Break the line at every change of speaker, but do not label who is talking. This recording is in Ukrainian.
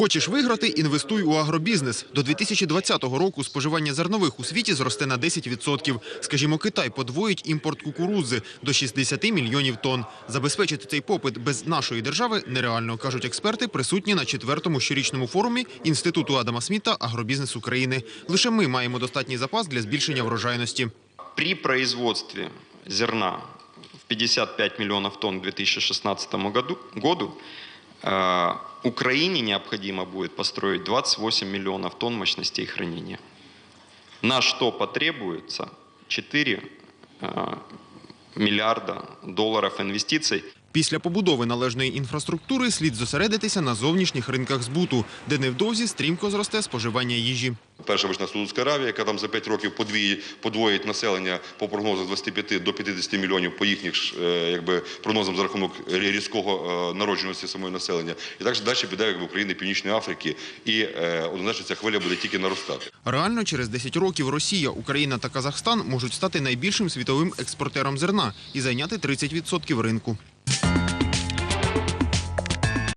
Хочеш виграти – інвестуй у агробізнес. До 2020 року споживання зернових у світі зросте на 10%. Скажімо, Китай подвоїть імпорт кукурудзи до 60 мільйонів тонн. Забезпечити цей попит без нашої держави нереально, кажуть експерти, присутні на четвертому щорічному форумі Інституту Адама Сміта «Агробізнес України». Лише ми маємо достатній запас для збільшення врожайності.
При производстве зерна в 55 миллионов тонн к 2016 году, Украине необходимо будет построить 28 миллионов тонн мощностей хранения. На что потребуется 4 мільярда миллиарда долларов инвестиций.
Після побудови належної інфраструктури слід зосередитися на зовнішніх ринках збуту, де невдовзі стрімко зросте споживання їжі.
Перша вишна Саудовська Аравія, яка там за 5 років подвіє, подвоїть населення по прогнозах з 25 до 50 мільйонів по їхніх е, якби, прогнозам за рахунок різкого е, народженості самої населення. І так далі піде як в України, Північної Африки, і е, однозначно ця хвиля буде тільки наростати.
Реально, через 10 років Росія, Україна та Казахстан можуть стати найбільшим світовим експортером зерна і зайняти 30% ринку.